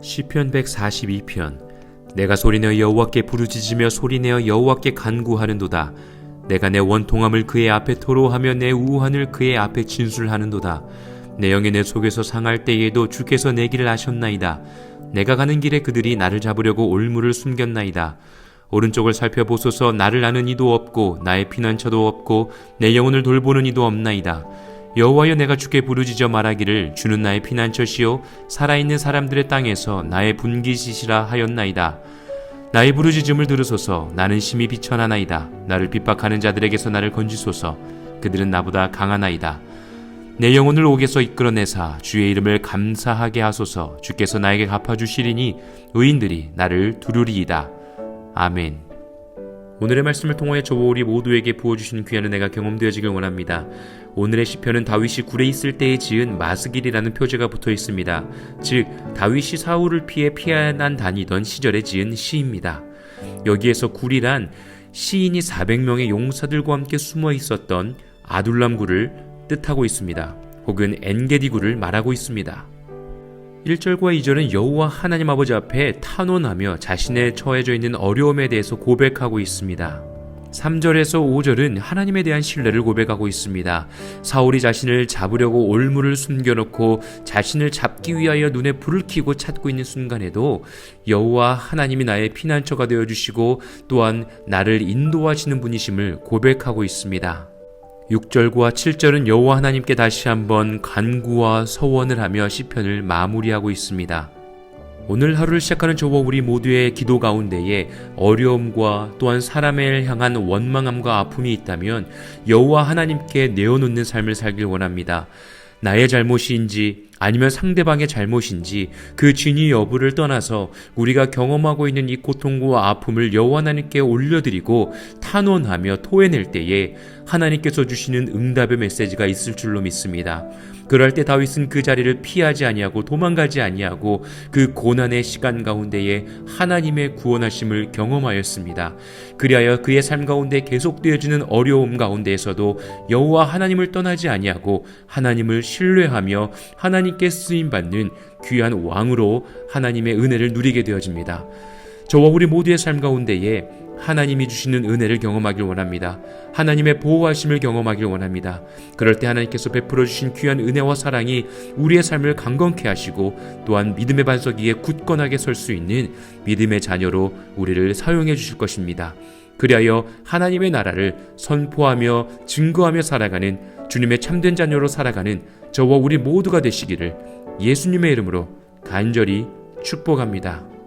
시편 142편 내가 소리내어 여호와께 부르짖으며 소리내어 여호와께 간구하는도다. 내가 내 원통함을 그의 앞에 토로하며 내 우한을 그의 앞에 진술하는도다. 내 영이 내 속에서 상할 때에도 주께서 내 길을 아셨나이다. 내가 가는 길에 그들이 나를 잡으려고 올무를 숨겼나이다. 오른쪽을 살펴보소서. 나를 아는 이도 없고 나의 피난처도 없고 내 영혼을 돌보는 이도 없나이다 여호와여 내가 주께 부르짖어 말하기를 주는 나의 피난처시요 살아있는 사람들의 땅에서 나의 분기시시라 하였나이다. 나의 부르짖음을 들으소서 나는 심히 비천하나이다. 나를 핍박하는 자들에게서 나를 건지소서 그들은 나보다 강하나이다. 내 영혼을 옥에서 이끌어내사 주의 이름을 감사하게 하소서 주께서 나에게 갚아주시리니 의인들이 나를 두루리이다. 아멘. 오늘의 말씀을 통하여 저와 우리 모두에게 부어주신 귀한 은혜가 경험되어지길 원합니다. 오늘의 시편은 다윗이 굴에 있을 때에 지은 마스길이라는 표제가 붙어 있습니다. 즉 다윗이 사울을 피해 피해난 다니던 시절에 지은 시입니다. 여기에서 굴이란 시인이 400명의 용사들과 함께 숨어 있었던 아둘람 굴을 뜻하고 있습니다. 혹은 엔게디 굴을 말하고 있습니다. 1절과 2절은 여호와 하나님 아버지 앞에 탄원하며 자신의 처해져 있는 어려움에 대해서 고백하고 있습니다. 3절에서 5절은 하나님에 대한 신뢰를 고백하고 있습니다. 사울이 자신을 잡으려고 올무를 숨겨놓고 자신을 잡기 위하여 눈에 불을 켜고 찾고 있는 순간에도 여호와 하나님이 나의 피난처가 되어 주시고 또한 나를 인도하시는 분이심을 고백하고 있습니다. 6절과 7절은 여호와 하나님께 다시 한번 간구와 서원을 하며 시편을 마무리하고 있습니다. 오늘 하루를 시작하는 저와 우리 모두의 기도 가운데에 어려움과 또한 사람을 향한 원망함과 아픔이 있다면 여호와 하나님께 내어놓는 삶을 살길 원합니다. 나의 잘못인지 아니면 상대방의 잘못인지 그 진위 여부를 떠나서 우리가 경험하고 있는 이 고통과 아픔을 여호와 하나님께 올려드리고 탄원하며 토해낼 때에 하나님께서 주시는 응답의 메시지가 있을 줄로 믿습니다. 그럴 때 다윗은 그 자리를 피하지 아니하고 도망가지 아니하고 그 고난의 시간 가운데에 하나님의 구원하심을 경험하였습니다. 그리하여 그의 삶 가운데 계속되어지는 어려움 가운데에서도 여호와 하나님을 떠나지 아니하고 하나님을 신뢰하며 하나님께 쓰임 받는 귀한 왕으로 하나님의 은혜를 누리게 되어집니다. 저와 우리 모두의 삶 가운데에 하나님이 주시는 은혜를 경험하길 원합니다. 하나님의 보호하심을 경험하길 원합니다. 그럴 때 하나님께서 베풀어 주신 귀한 은혜와 사랑이 우리의 삶을 강건케 하시고 또한 믿음의 반석 위에 굳건하게 설 수 있는 믿음의 자녀로 우리를 사용해 주실 것입니다. 그리하여 하나님의 나라를 선포하며 증거하며 살아가는 주님의 참된 자녀로 살아가는 저와 우리 모두가 되시기를 예수님의 이름으로 간절히 축복합니다.